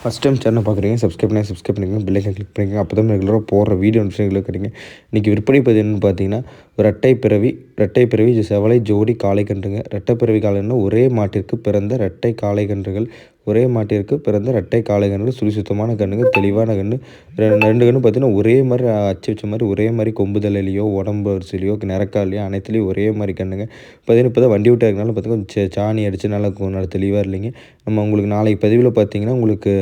First time channel பார்க்குறீங்க subscribe பண்ணி subscribe பண்ணிக்கோங்க பில்லைக்கன் கிளிக் பண்ணிக்கோங்க அப்போ தான் ரெகுலராக போடுற வீடியோ நோட்டிஃபிகேஷன் கிடைக்கும். இன்றைக்கி விற்பனை பதிவு என்னென்னு பார்த்தீங்கன்னா ரெட்டை பிறவி ரெட்டை பிறவி செவலை ஜோடி காளை கன்றுங்க. ரெட்டை பிறவி காலைன்னா ஒரே மாட்டிற்கு பிறந்த ரெட்டை காளை கன்றுகள். ஒரே மாட்டிற்கு பிறந்த ரெட்டை காளை கன்று சுழி சுத்தமான கண்ணுங்க தெளிவான கன்று ரெண்டு கன்று பார்த்தீங்கன்னா ஒரே மாதிரி அச்சு வச்ச மாதிரி ஒரே மாதிரி கொம்பு தலையிலையோ உடம்பு அரிசிலையோ நிறக்காலையோ அனைத்துலேயும் ஒரே மாதிரி கண்ணுங்க. பார்த்தீங்கன்னா இப்போ தான் வண்டி விட்டு இருக்கனால பார்த்தீங்கன்னா சாணி அடித்து நல்லா நல்லா தெளிவாக இல்லைங்க. நம்ம உங்களுக்கு நாளைக்கு பதிவில் பார்த்தீங்கன்னா உங்களுக்கு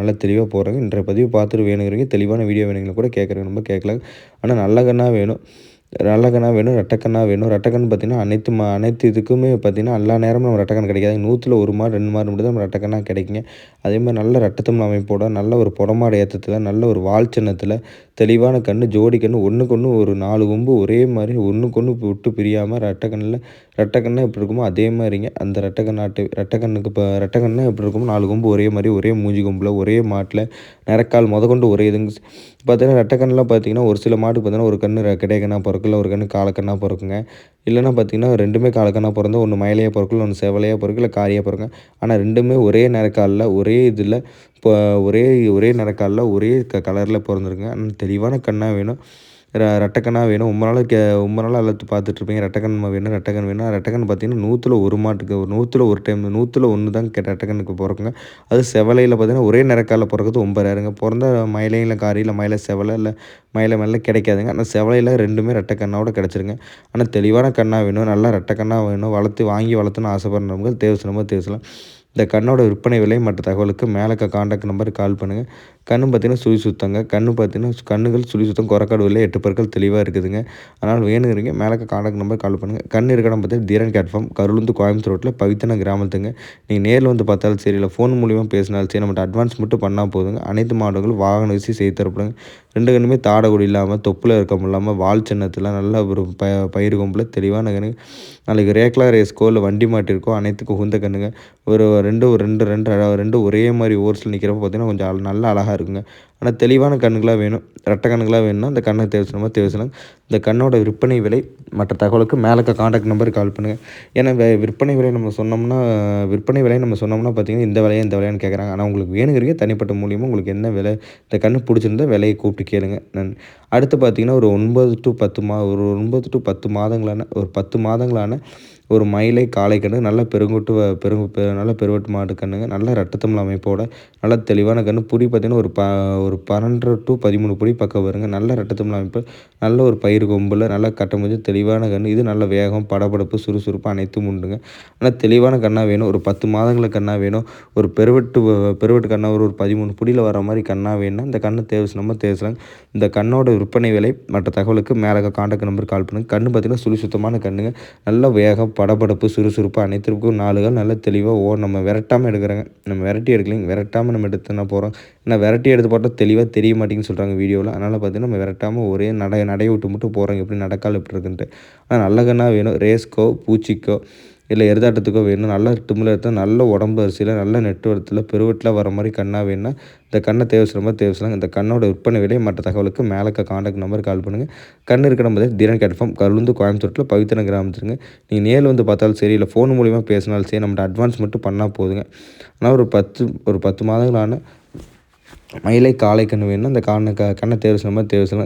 நல்லா தெளிவாக போகிறாங்க இன்றைய பதிவு பார்த்துட்டு வேணுங்கிறீங்க தெளிவான வீடியோ வேணுங்களை கூட கேட்குறேன் நம்ம கேட்கலாம். ஆனால் நல்ல கண்ணாக வேணும். நல்ல வேணும் ரெட்டைக்கண்ணா வேணும். ரெட்டைக்கண் பார்த்திங்கன்னா அனைத்து மா அனைத்து இதுக்குமே பார்த்திங்கன்னா எல்லா நேரமும் நம்ம ரெட்டைக்கண் கிடைக்காது. நூற்றில் ஒரு மாடு ரெண்டு மாடு மட்டும் தான் நம்ம ரெட்டைக்கண்ணா கிடைக்குங்க. அதேமாதிரி நல்ல ரெட்டத்தமிழ் அமைப்போட நல்ல ஒரு புடமாடு ஏற்றத்தில் நல்ல ஒரு வால் சின்னத்தில் தெளிவான கண் ஜோடி கண் ஒன்றுக்கு ஒன்று ஒரு நாலு கொம்பு ஒரே மாதிரி ஒன்றுக்கு ஒன்று விட்டு பிரியாமல் ரெட்டைக்கண்ணில் ரெட்டைக்கண்ணா எப்படி இருக்குமோ அதே மாதிரிங்க. அந்த ரெட்டைக்கண்ணாட்டு ரெட்டைக்கண்ணுக்கு இப்போ ரெட்டைக்கண்ணா எப்படி இருக்குமோ நாலு கொம்பு ஒரே மாதிரி ஒரே மூஞ்சி கொம்பில் ஒரே மாட்டில் நிறக்கால் முத கொண்டு ஒரே இதுங்க. பார்த்தீங்கன்னா ரெட்டைக்கண்ணில் பார்த்தீங்கன்னா ஒரு சில மாட்டுக்கு பார்த்தீங்கன்னா ஒரு கன்று கிடைக்கண்ணா பிறக்கல ஒரு கன்று காலக்கண்ணாக பிறக்குங்க. இல்லைன்னா பார்த்தீங்கன்னா ரெண்டுமே காலக்கண்ணாக பிறந்து ஒன்று மயிலையாக பிறக்கல ஒன்று செவலையாக பிறக்கல காரியாக பிறக்குங்க. ஆனால் ரெண்டுமே ஒரே நிறக்காலில் ஒரே இதில் இப்போ ஒரே ஒரே நிறக்காலில் ஒரே க கலரில் பிறந்துருங்க ஆனால் தெளிவான கண்ணாக வேணும். ர வேணும். ரொம்ப நாள் கே ரொம்ப நாளாக எல்லாத்தையும் பார்த்துட்ருப்பீங்க ரெட்டைக்கண் வேணும் ரெட்டைக்கண் வேணும். ரெட்டைக்கண் பார்த்தீங்கன்னா நூற்றில் ஒரு மாட்டுக்கு ஒரு நூற்றில் ஒரு டைம் நூற்றில் ஒன்று தான் கே ரெட்டைக்கண்ணுக்கு பிறக்குங்க. அது செவலையில் பார்த்தீங்கன்னா ஒரே நிறக்கால பிறக்கிறது ரொம்ப ரேருங்க பிறந்த மயிலையில் காரியில் மயில செவலை இல்லை மயில மேலே கிடைக்காதுங்க. ஆனால் செவலையில் ரெண்டுமே ரெட்டைக்கண்ணாவோட கிடச்சிருங்க. ஆனால் தெளிவான கண்ணாக வேணும் நல்லா ரெட்டைக்கண்ணாக வேணும். வளர்த்து வாங்கி வளர்த்துன்னு ஆசைப்படுறவங்க தேவசனமாக தேவசலாம் இந்த கண்ணோட விற்பனை விலை மற்ற தகவலுக்கு மேலே காண்டாக்ட் நம்பருக்கு கால் பண்ணுங்கள் கண்ணு பார்த்தீங்கன்னா சுழி சுத்தங்க. கண்ணு பார்த்தீங்கன்னா கண்ணுகள் சுழி சுத்தம் குறைக்காடு இல்லை எட்டு பற்கள் தெளிவாக இருக்குதுங்க. அதனால் வேணுங்கிறீங்க மேலே காண்டாக்ட் நம்பர் கால் பண்ணுங்கள் கண் இருக்க பார்த்தீங்கன்னா தீரன் கேட்ஃபார்ம் கருளுந்து கோயம்புத்தூர் ரோட்டில் பவித்தன கிராமத்துங்க. நீங்கள் நேரில் வந்து பார்த்தாலும் சரி இல்லை ஃபோன் மூலியமாக பேசினாலும் சரி நம்மகிட்ட அட்வான்ஸ் மட்டும் பண்ணால் போதுங்க. அனைத்து மாடுகளும் வாகன வச்சு செய்து தரப்படுங்க. ரெண்டு கண்ணுமே தாடகுடி இல்லாமல் தொப்பில் இருக்க இல்லாமல் வால் சின்னத்தில் நல்ல ஒரு ப பயிர் கொம்பில் தெளிவான கண்ணுங்க நாளைக்கு ரேக்லா ரேஸ்க்கோ இல்லை வண்டி மாட்டிருக்கோ அனைத்துக்கும் உகுந்த கண்ணுங்க. ஒரு ரெண்டு ஒரு ரெண்டு ரெண்டு ரெண்டு ஒரே மாதிரி ஓர்ஸில் நிற்கிறப்ப பார்த்தீங்கன்னா கொஞ்சம் நல்ல அழகாக இருக்குங்க. ஆனால் தெளிவான கண்ணுகளாக வேணும். ரெட்டை கண்ணுகளாக வேணும்னா அந்த கண்ணை தேவைச்சனமா தேவைச்சலாம் இந்த கண்ணோட விற்பனை விலை மற்ற தகவலுக்கு மேலே காண்டாக்ட் நம்பருக்கு கால் பண்ணுங்கள் ஏன்னா விற்பனை விலை நம்ம சொன்னோம்னா விற்பனை விலை நம்ம சொன்னோம்னா பார்த்தீங்கன்னா இந்த விலையை இந்த விலையான்னு கேட்குறாங்க ஆனால் உங்களுக்கு வேணுங்கிறீங்க தனிப்பட்ட மூலியமாக உங்களுக்கு என்ன விலை இந்த கண்ணு பிடிச்சிருந்தா விலையை கூப்பிட்டு கேளுங்க. நான் அடுத்து பார்த்தீங்கன்னா ஒரு ஒன்பது டு பத்து மா ஒரு ஒன்பது டு பத்து மாதங்களான ஒரு பத்து மாதங்களான ஒரு மயிலை காளை கன்று நல்ல பெருங்கொட்டு பெருங்கு நல்ல பெருவட்டு மாட்டு கண்ணுங்க நல்ல ரட்டத்தமிழ் அமைப்போட நல்ல தெளிவான கன்று புடி பார்த்திங்கன்னா ஒரு ப ஒரு ஒரு பன்னெண்டு டு பதிமூணு புடி பக்கம் வருங்க. நல்ல ரட்டத்தமிழ் அமைப்பு நல்ல ஒரு பயிர் கொம்பில் நல்லா கட்ட முடிஞ்சு தெளிவான கன்று. இது நல்ல வேகம் படபடப்பு சுறுசுறுப்பு அனைத்தும் உண்டுங்க. ஆனால் தெளிவான கண்ணாக வேணும். ஒரு பத்து மாதங்களுக்கு கண்ணாக வேணும். ஒரு பெருவெட்டு பெருவெட்டு கண்ணாக ஒரு ஒரு பதிமூணு புடியில் வர மாதிரி கண்ணாக வேணும்னா இந்த கண்ணை தேவை நம்ம தேவைசலாங்க இந்த கண்ணோட விற்பனை விலை மற்ற தகவலுக்கு மேலே காண்டாக்ட் நம்பர் கால் பண்ணுங்கள் கண்ணு பார்த்திங்கன்னா சுழி சுத்தமான கண்ணுங்க. நல்ல வேகம் படபடப்பு சுறுசுறுப்பு அனைத்திற்கும் நாளுகள் நல்ல தெளிவாக ஓ நம்ம விரட்டாமல் எடுக்கிறாங்க. நம்ம விரட்டி எடுக்கலைங்க. விரட்டாமல் நம்ம எடுத்துனா போகிறோம் ஆனால் விரட்டி எடுத்து போட்டால் தெளிவாக தெரிய மாட்டேங்குன்னு சொல்கிறாங்க வீடியோவில். அதனால் பார்த்தீங்கன்னா நம்ம விரட்டாமல் ஒரே நடை நடை விட்டு மட்டும் போகிறாங்க எப்படி நடக்கால் எப்படி இருக்குன்ட்டு. ஆனால் நல்ல கண்ணாக வேணும். ரேஸ்க்கோ பூச்சிக்கோ இல்லை எருதாட்டத்துக்கோ வேணும். நல்ல தும்மில் எடுத்தால் நல்ல உடம்பு அரிசியில் நல்ல நெட்வொர்த்தில் பெருவெட்டில் வர மாதிரி கண்ணாக வேணும்னா இந்த கண்ணை தேவைப்படுற மாதிரி தேவைப்படுறாங்க இந்த கண்ணோட விற்பனை விலை மற்ற தகவலுக்கு மேலே காண்டாக்ட் நம்பர் கால் பண்ணுங்கள் கண் இருக்கிற மாதிரி திறன் கன்ஃபார்ம் கருளுந்து கோயம்புத்தூரில் பவித்திர கிராமத்துருங்க நீங்கள் நேரில் வந்து பார்த்தாலும் சரி இல்லை ஃபோன் மூலிமா பேசினாலும் சரி நம்மகிட்ட அட்வான்ஸ் மட்டும் பண்ணால் போதுங்க. ஆனால் ஒரு பத்து ஒரு பத்து மாதங்களான மயிலை காளை கன்று வேணும்னா அந்த காண க கண்ணை தேர்வு செய்யணும். தேர்வு செய்யலாம்